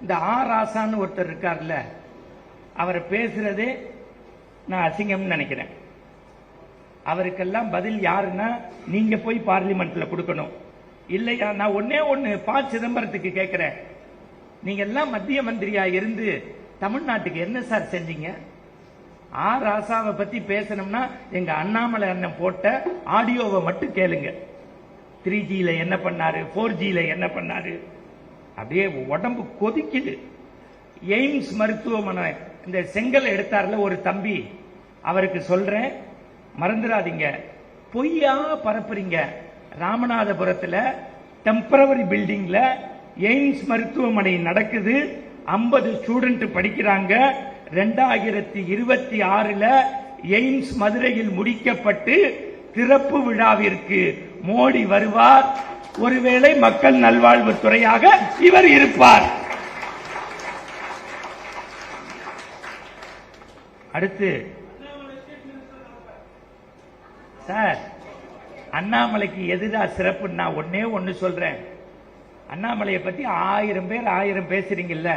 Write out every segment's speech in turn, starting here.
இந்த ஆ ராசான்னு ஒருத்தர் இருக்கார்ல அவரை பேசுறதே நான் அசிங்கம்னு நினைக்கிறேன். அவருக்கெல்லாம் பதில் யாருன்னா நீங்க போய் பார்லிமெண்ட்ல கொடுக்கணும். இல்லையா நான் ஒன்னே ஒன்னு ப சிதம்பரத்துக்கு கேட்கிறேன் நீங்க எல்லாம் மத்திய மந்திரியா இருந்து தமிழ்நாட்டுக்கு என்ன சார் செஞ்சீங்க? ஆ ராசாவை பத்தி பேசணும்னா எங்க அண்ணாமலை அண்ணன் போட்ட ஆடியோவை மட்டும் கேளுங்க. த்ரீ ஜியில என்ன பண்ணாரு ஃபோர் ஜியில என்ன பண்ணாரு அப்படியே உடம்பு கொதிக்குது. எய்ம்ஸ் மருத்துவமனை இந்த செங்கல் எடுத்தார்ல ஒரு தம்பி அவருக்கு சொல்றேன் மறந்துடாதீங்க பொய்யா பரப்புறீங்க. ராமநாதபுரத்துல டெம்பரவரி பில்டிங்ல எய்ம்ஸ் மருத்துவமனை நடக்குது. 50 ஸ்டூடெண்ட் படிக்கிறாங்க. ரெண்டாயிரத்தி இருபத்தி ஆறுல எய்ம்ஸ் மதுரையில் முடிக்கப்பட்டு திறப்பு விழாவிற்கு மோடி வருவார். ஒருவேளை மக்கள் நல்வாழ்வுத்துறையாக இவர் இருப்பார். அடுத்து சார் அண்ணாமலைக்கு எதுதா சிறப்புன்னு நான் ஒன்னே ஒன்னு சொல்றேன். அண்ணாமலையை பத்தி ஆயிரம் பேர் ஆயிரம் பேசுறீங்கல்ல.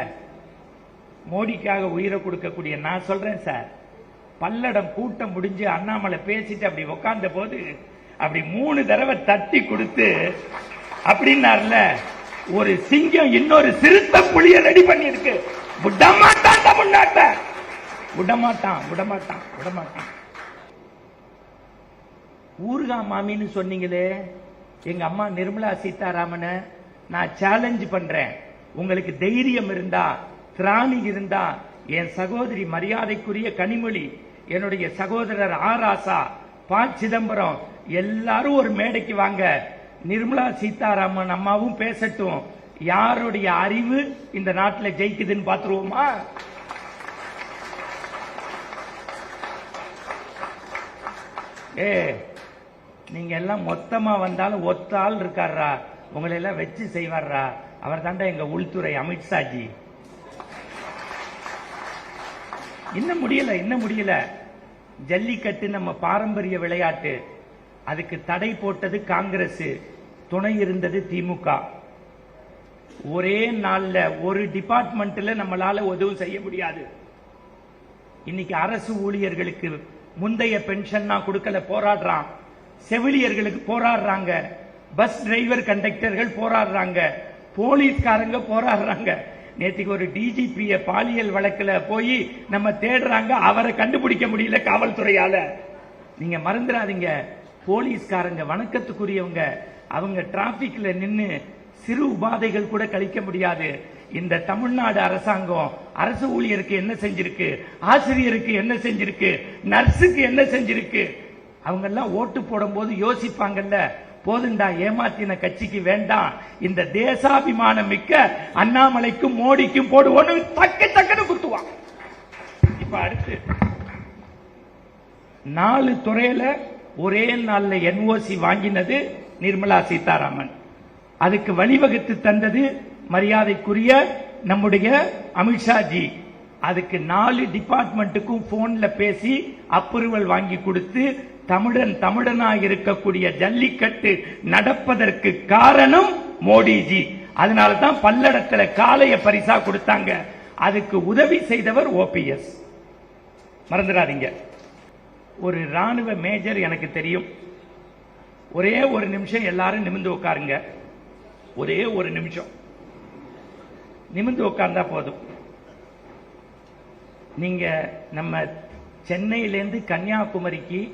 மோடிக்காக உயிரை கொடுக்கக்கூடிய நான் சொல்றேன் சார். பல்லடம் கூட்டம் முடிஞ்சு அண்ணாமலை பேசிட்டு அப்படி உட்கார்ந்த போது அப்படி மூணு தடவை தட்டி கொடுத்து அப்படின்னார்ல ஒரு சிங்கம் இன்னொரு சிறுத்தை புலிய ரெடி பண்ணிருக்கு விடமாட்டான் தமிழ்நாட்டை விடமாட்டான் விடமாட்டான் விடமாட்டான். ஊர்கா மாமின்னு சொன்னீங்களே எங்க அம்மா நிர்மலா சீதாராமனை நான் சேலஞ்ச் பண்றேன். உங்களுக்கு தைரியம் இருந்தா திராணி இருந்தா என் சகோதரி மரியாதைக்குரிய கனிமொழி என்னுடைய சகோதரர் ஆராசா ப சிதம்பரம் எல்லாரும் ஒரு மேடைக்கு வாங்க. நிர்மலா சீதாராமன் அம்மாவும் பேசட்டும். யாருடைய அறிவு இந்த நாட்டில் ஜெயிக்குதுன்னு பாத்துருவோமா? ஏ நீங்க எல்லாம் மொத்தமா வந்தாலும் ஒத்த ஆள் இருக்காரா உங்களை எல்லாம் வச்சு செய்வாரா அவர் தாண்டா எங்க உள்துறை அமித்ஷாஜி இன்னும் முடியல இன்னும் முடியல. ஜல்லிக்கட்டு நம்ம பாரம்பரிய விளையாட்டு. அதுக்கு தடை போட்டது காங்கிரஸ் துணை இருந்தது திமுக. ஒரே நாள்ல ஒரு டிபார்ட்மெண்ட்ல நம்மளால உதவும் செய்ய முடியாது. இன்னைக்கு அரசு ஊழியர்களுக்கு முந்தைய பென்ஷன் கொடுக்கல போராடுறான். செவிலியர்களுக்கு போராடுறாங்க. பஸ் டிரைவர் கண்டக்டர்கள் போராடுறாங்க. போலீஸ்காரங்க போராடுறாங்க. நேற்றுக்கு ஒரு டிஜிபிய பாலியல் வழக்கில் போய் நம்ம தேடுறாங்க. அவரை கண்டுபிடிக்க முடியல காவல்துறையால. நீங்க மறந்துடாதீங்க போலீஸ்காரங்க வணக்கத்துக்குரியவங்க அவங்க டிராபிக்ல நின்னு சிறு உபாதைகள் கூட கழிக்க முடியாது. இந்த தமிழ்நாடு அரசாங்கம் அரசு ஊழியருக்கு என்ன செஞ்சிருக்கு ஆசிரியருக்கு என்ன செஞ்சிருக்கு நர்ஸுக்கு என்ன செஞ்சிருக்கு அவங்க எல்லாம் ஓட்டு போடும் போது யோசிப்பாங்கல்ல போதுண்டா ஏமாத்தின கட்சிக்கு வேண்டாம். இந்த தேசாபிமானம் மிக்க அண்ணாமலைக்கும் மோடிக்கும் போடுவோன்னு தக்க தக்கன்னு குத்துவான் இப்ப அடுத்து நாலு துறையில ஒரே நாளில் என்ஓசி வாங்கினது நிர்மலா சீதாராமன். அதுக்கு வழிவகுத்து தந்தது மரியாதைக்குரிய நம்முடைய அமித்ஷாஜி. அதுக்கு நாலு டிபார்ட்மெண்ட்டுக்கும் போன்ல பேசி அப்ரூவல் வாங்கி கொடுத்து தமிழன் தமிழனாக இருக்கக்கூடிய ஜல்லிக்கட்டு நடப்பதற்கு காரணம் மோடிஜி. அதனால தான் பல்லடத்துல காலைய பரிசா கொடுத்தாங்க. அதுக்கு உதவி செய்தவர் ஓபிஎஸ் மறந்துடாதீங்க. ஒரு ராணுவ மேஜர் எனக்கு தெரியும். ஒரே ஒரு நிமிஷம் எல்லாரும் நிமிந்து உட்காருங்க. ஒரே ஒரு நிமிஷம். நிமிந்து உட்கார்ந்தா போதும். நீங்க நம்ம சென்னையிலேருந்து கன்னியாகுமரிக்கு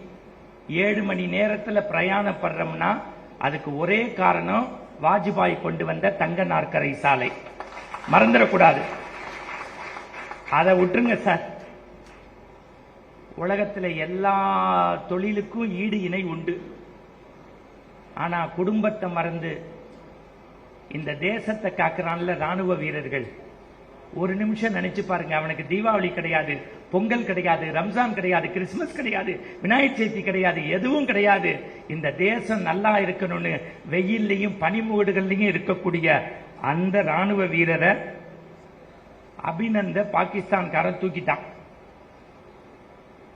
ஏழு மணி நேரத்தில் பிரயாணப்படுறோம்னா அதுக்கு ஒரே காரணம் வாஜ்பாய் கொண்டு வந்த தங்க நாற்கரை சாலை. மறந்துடக்கூடாது. அதை விட்டுருங்க சார். உலகத்தில் எல்லா தொழிலுக்கும் ஈடு இணை உண்டு. ஆனா குடும்பத்தை மறந்து இந்த தேசத்தை காக்குறான்ல ராணுவ வீரர்கள். ஒரு நிமிஷம் நினைச்சு பாருங்க அவனுக்கு தீபாவளி கிடையாது பொங்கல் கிடையாது ரம்ஜான் கிடையாது கிறிஸ்துமஸ் கிடையாது விநாயகர் சதுர்த்தி கிடையாது எதுவும் கிடையாது. இந்த தேசம் நல்லா இருக்கணும்னு வெயில்லையும் பனிமூடுகள்லையும் இருக்கக்கூடிய அந்த ராணுவ வீரரை அபிநந்த பாகிஸ்தான்காரன் தூக்கிட்டான்.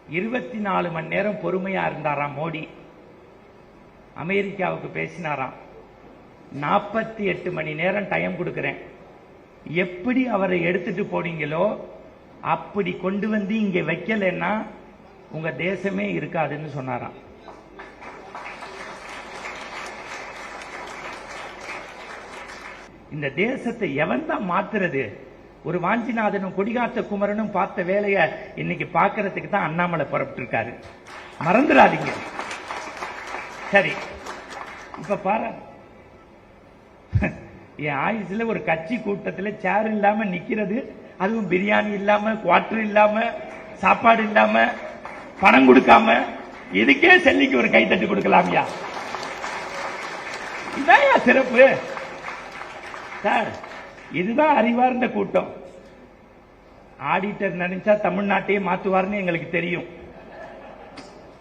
இருபத்தி நாலு மணி நேரம் பொறுமையா இருந்தாராம் மோடி. அமெரிக்காவுக்கு பேசினாராம். நாற்பத்தி எட்டு மணி நேரம் டைம் கொடுக்கிறேன். எப்படி அவரை எடுத்துட்டு போனீங்களோ அப்படி கொண்டு வந்து இங்க வைக்கலைன்னா உங்க தேசமே இருக்காதுன்னு சொன்னாராம். இந்த தேசத்தை எவன் தான் மாத்துறது? ஒரு வாஞ்சிநாதனும் கொடிகாத்த குமரனும் பார்த்த வேலைய இன்னைக்கு பார்க்கறதுக்கு தான் அண்ணாமலை புறப்பட்டு இருக்காரு மறந்துடாதீங்க. சரி. இப்ப பாரு. என் ஆயுசுல ஒரு கட்சி கூட்டத்தில் சேர் இல்லாம நிக்கிறது அதுவும் பிரியாணி இல்லாம குவாட்டர் இல்லாம சாப்பாடு இல்லாம பணம் கொடுக்காம இதுக்கே செல்லிக்கு ஒரு கைத்தட்டு கொடுக்கலாமியா? இதான் சிறப்பு. சார் இதுதான் அறிவார்ந்த கூட்டம். ஆடிட்டர் நினைச்சா தமிழ்நாட்டையே மாத்துவார்னு எங்களுக்கு தெரியும்.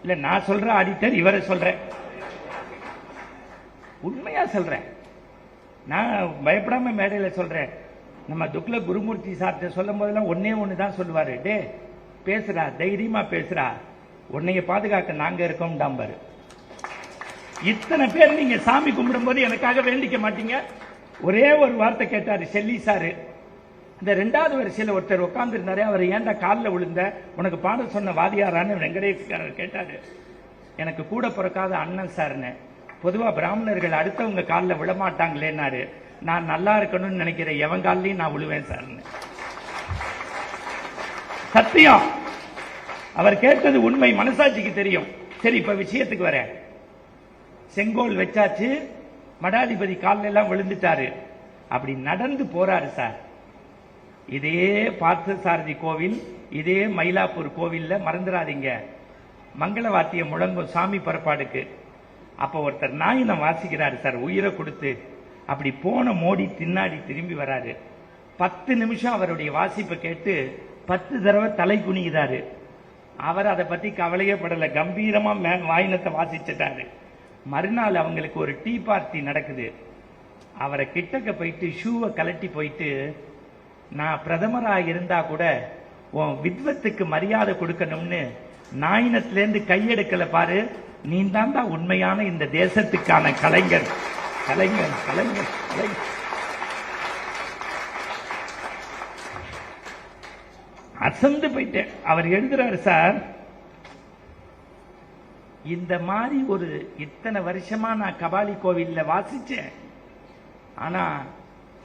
இல்ல நான் சொல்ற ஆடிட்டர் இவரை சொல்றேன். உண்மையா சொல்றேன். நான் பயப்படாம மேடையில சொல்றேன். நம்ம துக்ல குருமூர்த்தி சார்ட்ட சொல்லும் போதெல்லாம் ஒன்னே ஒண்ணு தான் சொல்லுவாரு. டே பேசுறா தைரியமா பேசுறா உன்னைய பாதுகாக்க நாங்க இருக்கோம் டாம்பர் இத்தனை பேர் நீங்க சாமி கும்பிடும் போது எனக்காக வேண்டிக்க மாட்டீங்க? ஒரே ஒரு வார்த்தை கேட்டாரு செல்லி சாரு. இந்த ரெண்டாவது வரிசையில் ஒருத்தர் உட்கார்ந்துருந்தாரு அவர் ஏன்டா காலில் விழுந்த? உனக்கு பாட சொன்ன வாதியாரான்னு வெங்கடேஷ்காரர் கேட்டாரு. எனக்கு கூட பிறக்காத அண்ணன் சார்னு. பொதுவாக பிராமணர்கள் அடுத்தவங்க காலில் விழமாட்டாங்களேன்னாரு. நான் நல்லா இருக்கணும்னு நினைக்கிற எவன் காலிலையும் நான் விழுவேன் சார்னு. சத்தியம். அவர் கேட்டது உண்மை மனசாட்சிக்கு தெரியும். சரி இப்ப விஷயத்துக்கு வரேன். செங்கோல் வச்சாச்சு மடாதிபதி காலில் எல்லாம் விழுந்துட்டாரு. அப்படி நடந்து போறாரு சார். இதே பார்த்தசாரதி கோவில் இதே மயிலாப்பூர் கோவில்ல மறந்துடாதீங்க மங்கள வாத்தியம் முழங்கும் சாமி பரப்பாடுக்கு. அப்ப ஒருத்தர் நாயினம் வாசிக்கிறாரு சார் உயிரை கொடுத்து. அப்படி போன மோடி தின்னாடி திரும்பி வராரு. பத்து நிமிஷம் அவருடைய வாசிப்பை கேட்டு பத்து தடவை தலை குனிகிறாரு. அவர் அதை பத்தி கவலையே படல கம்பீரமா மே- வாயினத்தை வாசிச்சுட்டாரு. மறுநாள் அவங்களுக்கு ஒரு டீ பார்ட்டி நடக்குது. அவரை கிட்டக்க போயிட்டு ஷூவை கலட்டி போயிட்டு நான் பிரதமரா இருந்தா கூட உன் வித்வத்துக்கு மரியாதை கொடுக்கணும்னு நாயினத்திலேருந்து கையெடுக்கல பாரு. நீ தான் உண்மையான இந்த தேசத்துக்கான கலைஞர். கலைஞர் கலைஞர் கலைஞர். அசந்து போயிட்டேன். அவர் எழுதுறாரு சார் இந்த மாதிரி ஒரு இத்தனை வருஷமா நான் கபாலி கோவில்ல வாசிச்சேன். ஆனா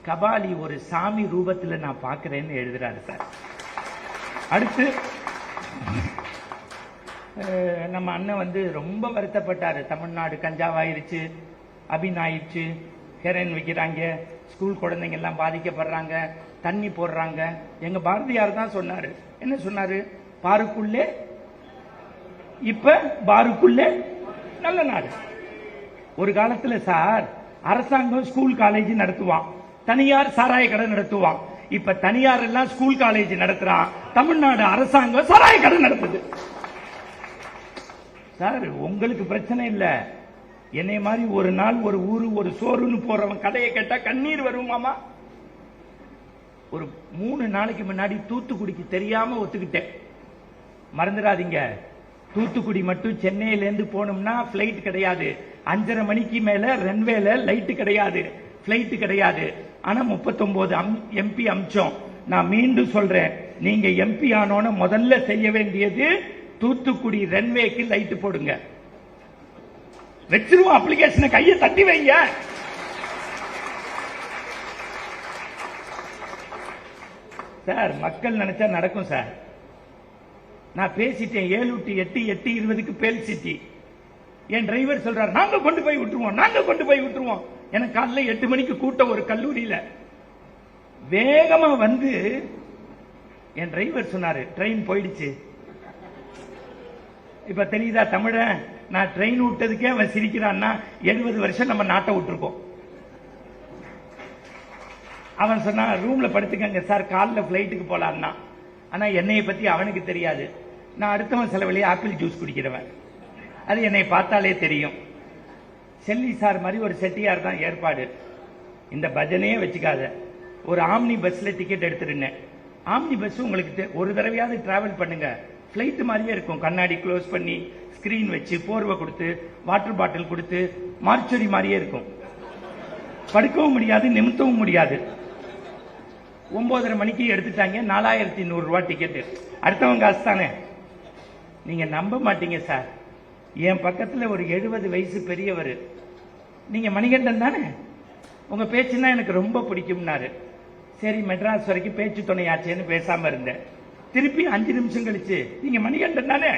கபாலி ஒரு சாமி ரூபத்துல நான் பார்க்குறேன்னு எழுதுறாரு சார். அடுத்து நம்ம அண்ணன் வந்து ரொம்ப வருத்தப்பட்டாரு. தமிழ்நாடு கஞ்சாவாயிருச்சு அபின் ஆயிடுச்சு ஹெரோயின் விற்கிறாங்க ஸ்கூல் குழந்தைங்க எல்லாம் பாதிக்கப்படுறாங்க தண்ணி போடுறாங்க. எங்க பாரதியார் தான் சொன்னாரு. என்ன சொன்னாரு? பாருக்குள்ளே இப்ப பாருக்குள்ளே நல்ல நாடு. ஒரு காலத்துல சார் அரசாங்கம் ஸ்கூல் காலேஜ் நடத்துவான். தனியார் சாராய கடை நடத்துவான். இப்ப தனியார் எல்லாம் ஸ்கூல் காலேஜ் நடத்துறான். தமிழ்நாடு அரசாங்கம் சாராய கடை நடத்துது. சார் உங்களுக்கு பிரச்சனை இல்ல. என்னை மாதிரி ஒரு நாள் ஒரு ஊரு ஒரு சோறுன்னு போறவன் கடையை கேட்டா கண்ணீர் வருமாமா ஒரு மூணு நாளைக்கு முன்னாடி தூத்துக்குடிக்கு தெரியாம ஒத்துக்கிட்டேன். மறந்துடாதீங்க. தூத்துக்குடி மட்டும் சென்னையில இருந்து போனோம்னா பிளைட் கிடையாது. அஞ்சரை மணிக்கு மேல ரன்வேல லைட் கிடையாது. பிளைட் கிடையாது. ஆனா 39 எம்பி அம்சம் நான் மீண்டும் சொல்றேன். நீங்க எம்பி ஆனோன முதல்ல செய்ய வேண்டியது தூத்துக்குடி ரன்வேக்கு லைட் போடுங்க. வச்சிருவோம் அப்ளிகேஷனை கையை தட்டி வைங்க. சார் மக்கள் நினைச்சா நடக்கும் சார். நான் பேசிட்டேன் ஏழு டு எட்டு எட்டு இருபதுக்கு பேல் சிட்டி. என் டிரைவர் சொல்றாரு நாங்க கொண்டு போய் விட்டுருவோம் நாங்க கொண்டு போய் விட்டுருவோம். எனக்கு காலைல எட்டு மணிக்கு கூட்டம் ஒரு கல்லூரியில. வேகமா வந்து என் டிரைவர் சொன்னாரு ட்ரெயின் போயிடுச்சு. இப்ப தெரியுதா தமிழன் நான் ட்ரெயின் விட்டதுக்கே அவன் சிரிக்கிறான்னா எழுபது வருஷம் நம்ம நாட்டை விட்டுருக்கோம். அவன் சொன்னா ரூம்ல படுத்துக்கங்க சார் காலைல பிளைட்டுக்கு போலான்னா ஆனா என்னைய பத்தி அவனுக்கு தெரியாது. நான் அடுத்தவன் செலவிலேயே ஆப்பிள் ஜூஸ் குடிக்கிறவன். அது என்னை பார்த்தாலே தெரியும். செல்லி சார் மாதிரி ஒரு செட்டியார் தான் ஏற்பாடு. இந்த பஜனையே வச்சுக்காத. ஒரு ஆம்னி பஸ்ல டிக்கெட் எடுத்துருந்தேன். ஆம்னி பஸ் உங்களுக்கு ஒரு தடவையாவது டிராவல் பண்ணுங்க. ஃப்ளைட்டு மாதிரியே இருக்கும். கண்ணாடி க்ளோஸ் பண்ணி ஸ்கிரீன் வச்சு போர்வை கொடுத்து வாட்டர் பாட்டில் கொடுத்து மார்ச்சரி மாதிரியே இருக்கும். படுக்கவும் முடியாது நிமித்தவும் முடியாது. ஒன்பதரை மணிக்கு எடுத்துட்டாங்க. நாலாயிரத்தி நூறுரூவா டிக்கெட்டு அடுத்தவங்க காசு தானே நீங்கள் நம்ப மாட்டீங்க சார் என் பக்கத்தில் ஒரு எழுபது வயசு பெரியவர். நீங்கள் மணிகண்டன் தானே? உங்கள் பேச்சுன்னா எனக்கு ரொம்ப பிடிக்கும்னாரு. சரி மெட்ராஸ் வரைக்கும் பேச்சு துணையாச்சேன்னு பேசாமல் இருந்தேன். திருப்பி அஞ்சு நிமிஷம் கழிச்சு நீங்கள் மணிகண்டன் தானே?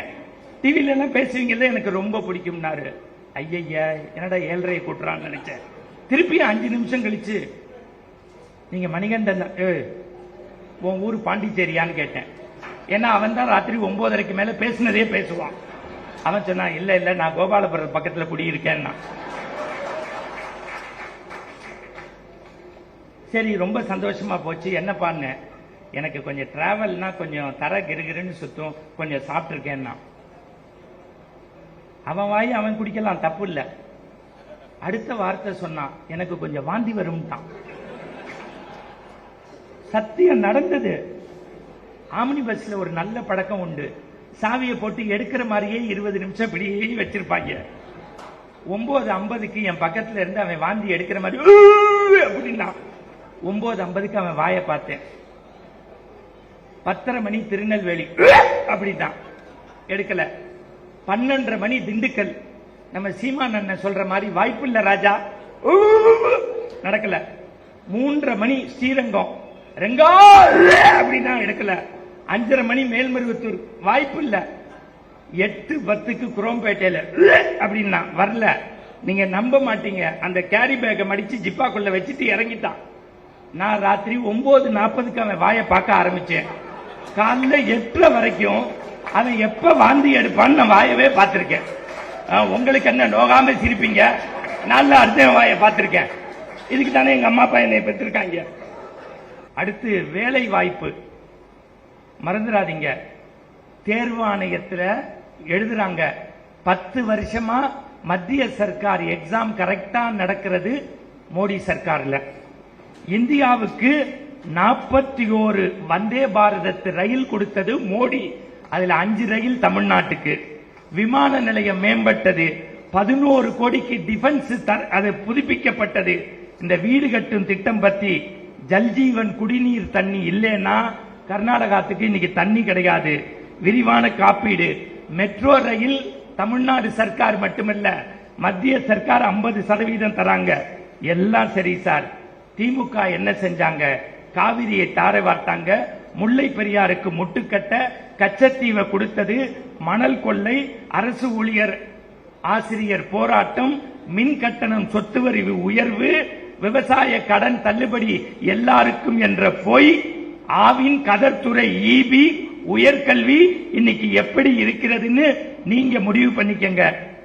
டிவிலெல்லாம் பேசுவீங்கல்ல எனக்கு ரொம்ப பிடிக்கும்னாரு. ஐயய்யா என்னடா ஏழரையை கூட்டுறான்னு நினைச்சேன். திருப்பி அஞ்சு நிமிஷம் கழிச்சு நீங்க மணிகண்டன் உன் ஊர் பாண்டிச்சேரியான்னு கேட்டேன். ஏன்னா அவன் தான் ராத்திரி ஒன்பதரைக்கு மேல பேசினதே பேசுவான். அவன் சொன்னான் இல்ல இல்ல நான் கோபாலபுரம் பக்கத்துல குடியிருக்கேன்னா. சரி ரொம்ப சந்தோஷமா போச்சு. என்ன பாருங்க எனக்கு கொஞ்சம் டிராவல்னா கொஞ்சம் தர கிருகிருன்னு சுத்தும். கொஞ்சம் சாப்பிட்டுருக்கேன்னா. அவன் வாய் அவன் குடிக்கலாம் தப்பு இல்லை. அடுத்த வார்த்தை சொன்னான் எனக்கு கொஞ்சம் வாந்தி வரும்ட்டான். சத்தியம் நடந்தது. ஆம்னி பஸ்ல ஒரு நல்ல பழக்கம் உண்டு. சாவியை போட்டு எடுக்கிற மாதிரியே இருபது நிமிஷம் இப்படியே வச்சிருப்பாங்க. ஒன்பது ஐம்பதுக்கு என் பக்கத்துல இருந்து அவன் வாந்தி எடுக்கிற மாதிரி அப்படின்னா. ஒன்பது ஐம்பதுக்கு அவன் வாய பார்த்தேன். பத்தரை மணி திருநெல்வேலி அப்படின்னா. எடுக்கல. பன்னெண்டரை மணி திண்டுக்கல். நம்ம சீமான் அண்ணன் சொல்ற மாதிரி வாய்ப்பு இல்ல ராஜா நடக்கல. மூன்றரை மணி ஸ்ரீரங்கம். ரெங்கா அப்படின்னா எடுக்கல. அஞ்சரை மணி மேல்மருவத்தூர். வாய்ப்பு இல்ல. எட்டு பத்துக்கு குரோம்பேட்டையில அப்படின்னா வரல. நீங்க நம்ப மாட்டீங்க. அந்த கேரி பேக்கை மடிச்சு ஜிப்பாக்குள்ள வச்சுட்டு இறங்கிட்டான். நான் ராத்திரி ஒன்பது நாற்பதுக்கு அவன் வாயை பார்க்க ஆரம்பிச்சேன். காலைல எட்டரை வரைக்கும் அவன் எப்ப வாந்தி எடுப்பான்னு நான் வாயவே பார்த்திருக்கேன். உங்களுக்கு என்ன நோகாம சிரிப்பீங்க? நல்ல அடுத்த வாயை பார்த்திருக்கேன். இதுக்கு தானே எங்க அம்மா அப்பா என்னை பெற்றிருக்காங்க. அடுத்து வேலை வாய்ப்பு மறந்துடாதீங்க. தேர்வு ஆணையத்தில் எழுதுறாங்க. பத்து வருஷமா மத்திய சர்க்கார் எக்ஸாம் கரெக்டா நடக்கிறது மோடி சர்க்கார்ல. இந்தியாவுக்கு நாற்பத்தி ஓரு வந்தே பாரதத்து ரயில் கொடுத்தது மோடி. அதுல அஞ்சு ரயில் தமிழ்நாட்டுக்கு. விமான நிலையம் மேம்பட்டது. பதினோரு கோடிக்கு டிஃபென்ஸ் அது புதுப்பிக்கப்பட்டது. இந்த வீடு கட்டும் திட்டம் பத்தி ஜல்ஜீவன் குடிநீர் தண்ணி இல்லைன்னா கர்நாடகாத்துக்கு இன்னைக்கு தண்ணி கிடையாது. விரிவான காப்பீடு. மெட்ரோ ரயில் தமிழ்நாடு சர்க்கார் மட்டுமல்ல மத்திய சர்க்கார் 50% சதவீதம் தராங்க. எல்லாம் சரி சார். திமுக என்ன செஞ்சாங்க? காவிரியை தாரை வார்த்தாங்க. முல்லை பெரியாருக்கு முட்டுக்கட்ட கச்சத்தீவை கொடுத்தது மணல் கொள்ளை அரசு ஊழியர் ஆசிரியர் போராட்டம் மின் கட்டணம் சொத்து வரி உயர்வு விவசாய கடன் தள்ளுபடி எல்லாருக்கும் என்ற பொய் ஆவின் கதர்த்துறை ஈபி உயர்கல்வி இன்னைக்கு எப்படி இருக்கிறதுன்னு நீங்க முடிவு பண்ணிக்கங்க.